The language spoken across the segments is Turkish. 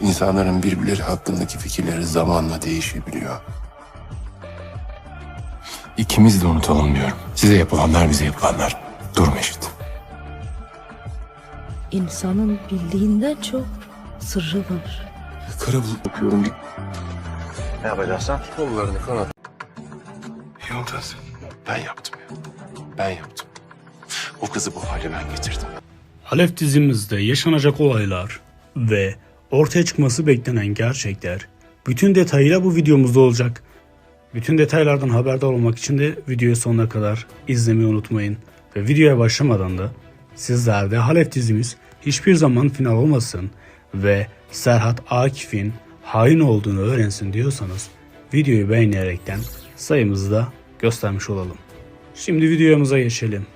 İnsanların birbirleri hakkındaki fikirleri zamanla değişebiliyor. İkimiz de unutalım diyorum. Size yapılanlar bize yapılanlar. Durum eşit. İnsanın bildiğinden çok sırrı var. Kara bulut bakıyorum Ne yapacaksın? kollarını kanat. Yıldız ben yaptım ya. Ben yaptım. O kızı bu hale ben getirdim. Halef dizimizde yaşanacak olaylar ve ortaya çıkması beklenen gerçekler bütün detayıyla bu videomuzda olacak. Bütün detaylardan haberdar olmak için de videoyu sonuna kadar izlemeyi unutmayın. Ve videoya başlamadan da sizler de Halef dizimiz hiçbir zaman final olmasın ve Serhat Akif'in hain olduğunu öğrensin diyorsanız videoyu beğenerekten sayımızı da göstermiş olalım. Şimdi videomuza geçelim.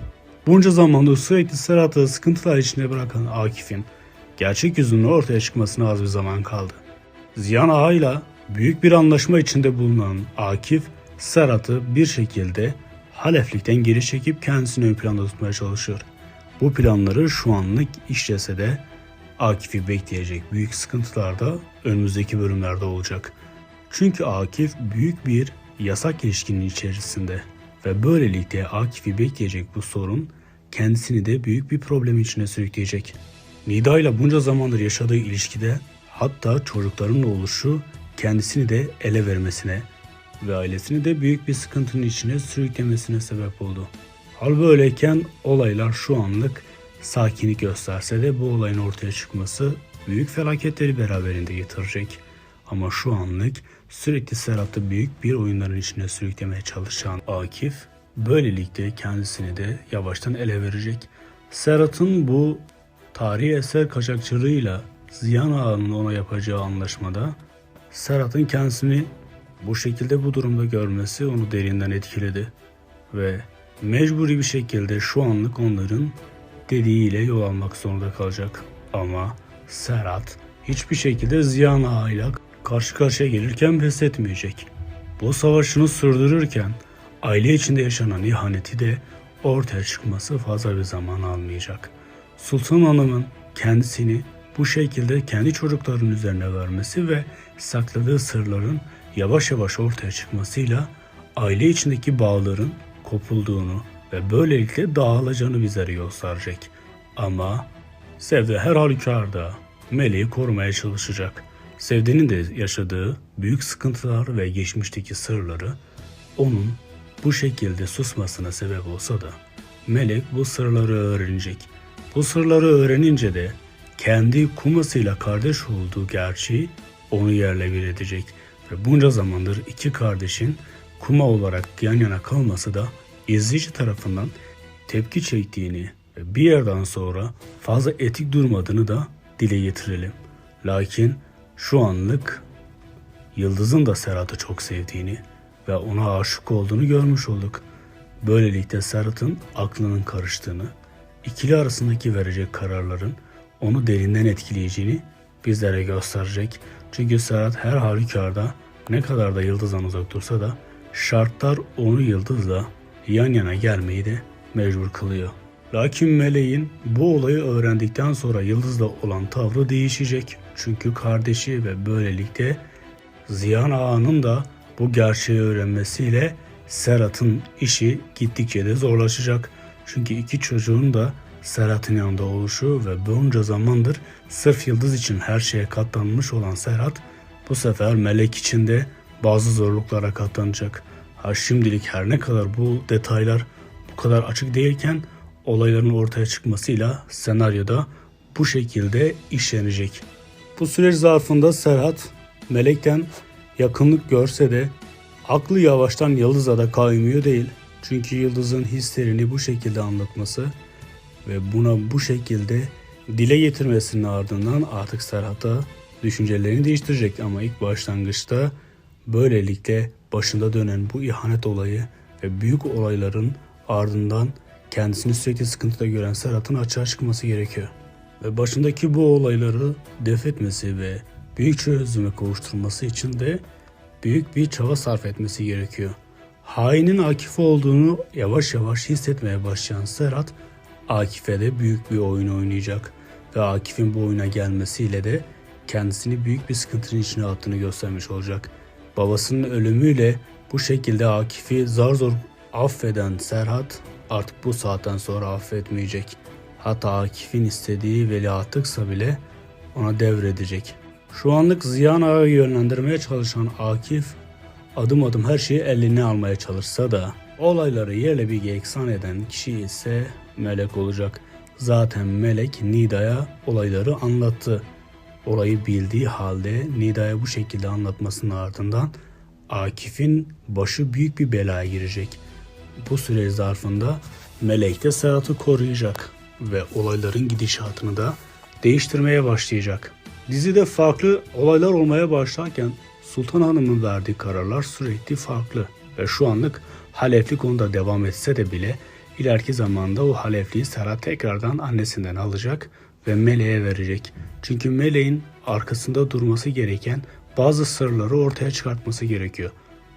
Bunca zamandır sürekli Serhat'ı sıkıntılar içinde bırakan Akif'in gerçek yüzünün ortaya çıkmasına az bir zaman kaldı. Ziyan Ağa'yla büyük bir anlaşma içinde bulunan Akif, Serhat'ı bir şekilde Haleflikten geri çekip kendisini ön planda tutmaya çalışıyor. Bu planları şu anlık işlese de Akif'i bekleyecek büyük sıkıntılar da önümüzdeki bölümlerde olacak. Çünkü Akif büyük bir yasak ilişkinin içerisinde ve böylelikle Akif'i bekleyecek bu sorun kendisini de büyük bir problem içine sürükleyecek. Nida ile bunca zamandır yaşadığı ilişkide hatta çocukların oluşu kendisini de ele vermesine ve ailesini de büyük bir sıkıntının içine sürüklemesine sebep oldu. Hal böyleyken olaylar şu anlık sakinlik gösterse de bu olayın ortaya çıkması büyük felaketleri beraberinde getirecek. Ama şu anlık sürekli Serhat'ı büyük bir oyunların içine sürüklemeye çalışan Akif böylelikle kendisini de yavaştan ele verecek. Serhat'ın bu tarihi eser kaçakçılığıyla Ziyan Ağa'nın ona yapacağı anlaşmada Serhat'ın kendisini bu şekilde bu durumda görmesi onu derinden etkiledi ve mecburi bir şekilde şu anlık onların dediğiyle yol almak zorunda kalacak. Ama Serhat hiçbir şekilde Ziyan Ağa'yla karşı karşıya gelirken pes etmeyecek. Bu savaşını sürdürürken aile içinde yaşanan ihaneti de ortaya çıkması fazla bir zaman almayacak. Sultan Hanım'ın kendisini bu şekilde kendi çocuklarının üzerine vermesi ve sakladığı sırların yavaş yavaş ortaya çıkmasıyla aile içindeki bağların kopulduğunu ve böylelikle dağılacağını bizlere gösterecek. Ama Sevde her halükarda Meleği korumaya çalışacak. Sevde'nin de yaşadığı büyük sıkıntılar ve geçmişteki sırları onun bu şekilde susmasına sebep olsa da Melek bu sırları öğrenecek. Bu sırları öğrenince de kendi kumasıyla kardeş olduğu gerçeği onu yerle bir edecek. Ve bunca zamandır iki kardeşin kuma olarak yan yana kalması da izleyici tarafından tepki çektiğini ve bir yerden sonra fazla etik durmadığını da dile getirelim. Lakin şu anlık Yıldız'ın da Serhat'ı çok sevdiğini ve ona aşık olduğunu görmüş olduk. Böylelikle Serhat'ın aklının karıştığını, ikili arasındaki verecek kararların onu derinden etkileyeceğini bizlere gösterecek. Çünkü Serhat her halükarda ne kadar da Yıldız'dan uzak dursa da şartlar onu Yıldız'la yan yana gelmeyi de mecbur kılıyor. Lakin Meleğin bu olayı öğrendikten sonra Yıldız'la olan tavrı değişecek. Çünkü kardeşi ve böylelikle Ziyan Ağa'nın da bu gerçeği öğrenmesiyle Serhat'ın işi gittikçe de zorlaşacak. Çünkü iki çocuğun da Serhat'ın yanında oluşu ve bunca zamandır sırf Yıldız için her şeye katlanmış olan Serhat bu sefer Melek için de bazı zorluklara katlanacak. Ha şimdilik her ne kadar bu detaylar bu kadar açık değilken olayların ortaya çıkmasıyla senaryoda bu şekilde işlenecek. Bu süreç zarfında Serhat Melek'ten yakınlık görse de aklı yavaştan Yıldız'a da kaymıyor değil. Çünkü Yıldız'ın hislerini bu şekilde anlatması ve buna bu şekilde dile getirmesinin ardından artık Serhat'a düşüncelerini değiştirecek ama ilk başlangıçta böylelikle başında dönen bu ihanet olayı ve büyük olayların ardından kendisini sürekli sıkıntıda gören Serhat'ın açığa çıkması gerekiyor. Ve başındaki bu olayları def etmesi ve büyük çözüme kavuşturması için de büyük bir çaba sarf etmesi gerekiyor. Hainin Akif olduğunu yavaş yavaş hissetmeye başlayan Serhat, Akif'e de büyük bir oyun oynayacak ve Akif'in bu oyuna gelmesiyle de kendisini büyük bir sıkıntının içine attığını göstermiş olacak. Babasının ölümüyle bu şekilde Akif'i zar zor affeden Serhat artık bu saatten sonra affetmeyecek. Hatta Akif'in istediği veliahtlıksa bile ona devredecek. Şu anlık Ziyan Ağa'yı yönlendirmeye çalışan Akif adım adım her şeyi eline almaya çalışsa da olayları yerle bir yeksan eden kişi ise Melek olacak. Zaten Melek Nida'ya olayları anlattı. Olayı bildiği halde Nida'ya bu şekilde anlatmasının ardından Akif'in başı büyük bir belaya girecek. Bu süre zarfında Melek de Serhat'ı koruyacak ve olayların gidişatını da değiştirmeye başlayacak. Dizide farklı olaylar olmaya başlarken Sultan Hanım'ın verdiği kararlar sürekli farklı ve şu anlık haleflik onda devam etse de bile ileriki zamanda o halefliği Serhat tekrardan annesinden alacak ve Meleğe verecek. Çünkü Meleğin arkasında durması gereken bazı sırları ortaya çıkartması gerekiyor.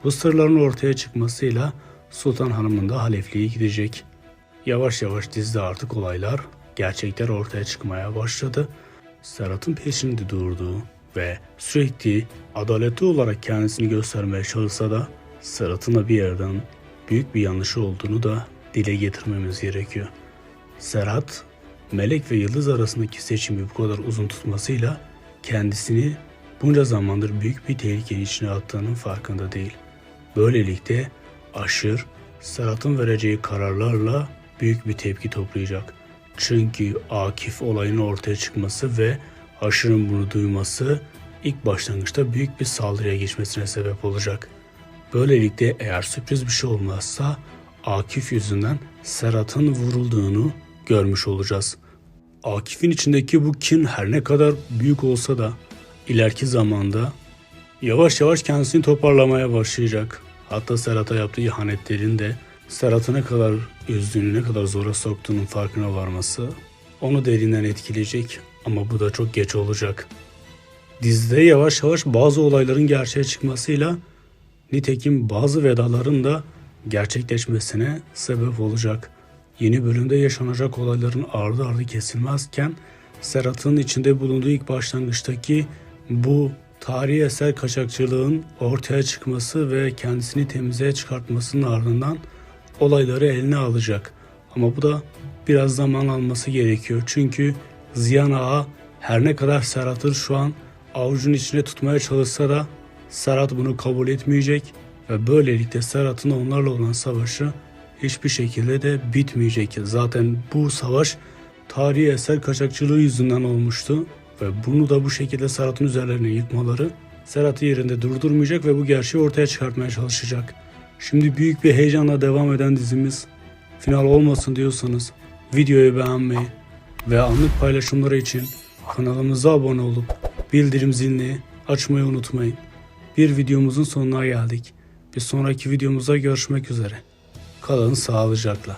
Bu sırların ortaya çıkmasıyla Sultan Hanım'ın da halefliği gidecek. Yavaş yavaş dizide artık olaylar, gerçekler ortaya çıkmaya başladı. Serhat'ın peşinde durduğu ve sürekli adaletli olarak kendisini göstermeye çalışsa da Serhat'ın bir yerden büyük bir yanlışı olduğunu da dile getirmemiz gerekiyor. Serhat, Melek ve Yıldız arasındaki seçimi bu kadar uzun tutmasıyla kendisini bunca zamandır büyük bir tehlikenin içine attığının farkında değil. Böylelikle Aşır, Serhat'ın vereceği kararlarla büyük bir tepki toplayacak. Çünkü Akif olayın ortaya çıkması ve Aşır'ın bunu duyması ilk başlangıçta büyük bir saldırıya geçmesine sebep olacak. Böylelikle eğer sürpriz bir şey olmazsa Akif yüzünden Serhat'ın vurulduğunu görmüş olacağız. Akif'in içindeki bu kin her ne kadar büyük olsa da ileriki zamanda yavaş yavaş kendisini toparlamaya başlayacak. Hatta Serhat'a yaptığı ihanetlerin de Serhat'ı ne kadar üzdüğünü, ne kadar zora soktuğunun farkına varması onu derinden etkileyecek ama bu da çok geç olacak. Dizide yavaş yavaş bazı olayların gerçeğe çıkmasıyla nitekim bazı vedaların da gerçekleşmesine sebep olacak. Yeni bölümde yaşanacak olayların ardı ardı kesilmezken Serhat'ın içinde bulunduğu ilk başlangıçtaki bu tarihi eser kaçakçılığın ortaya çıkması ve kendisini temize çıkartmasının ardından olayları eline alacak. Ama bu da biraz zaman alması gerekiyor. Çünkü Ziyan Ağa her ne kadar Serhat'ı şu an avucun içine tutmaya çalışsa da Serhat bunu kabul etmeyecek ve böylelikle Serhat'ın onlarla olan savaşı hiçbir şekilde de bitmeyecek. Zaten bu savaş tarihi eser kaçakçılığı yüzünden olmuştu ve bunu da bu şekilde Serhat'ın üzerlerine yıkmaları Serhat'ı yerinde durdurmayacak ve bu gerçeği ortaya çıkartmaya çalışacak. Şimdi büyük bir heyecanla devam eden dizimiz final olmasın diyorsanız videoyu beğenmeyi ve anlık paylaşımları için kanalımıza abone olup bildirim zilini açmayı unutmayın. Bir videomuzun sonuna geldik. Bir sonraki videomuzda görüşmek üzere. Kalın sağlıcakla.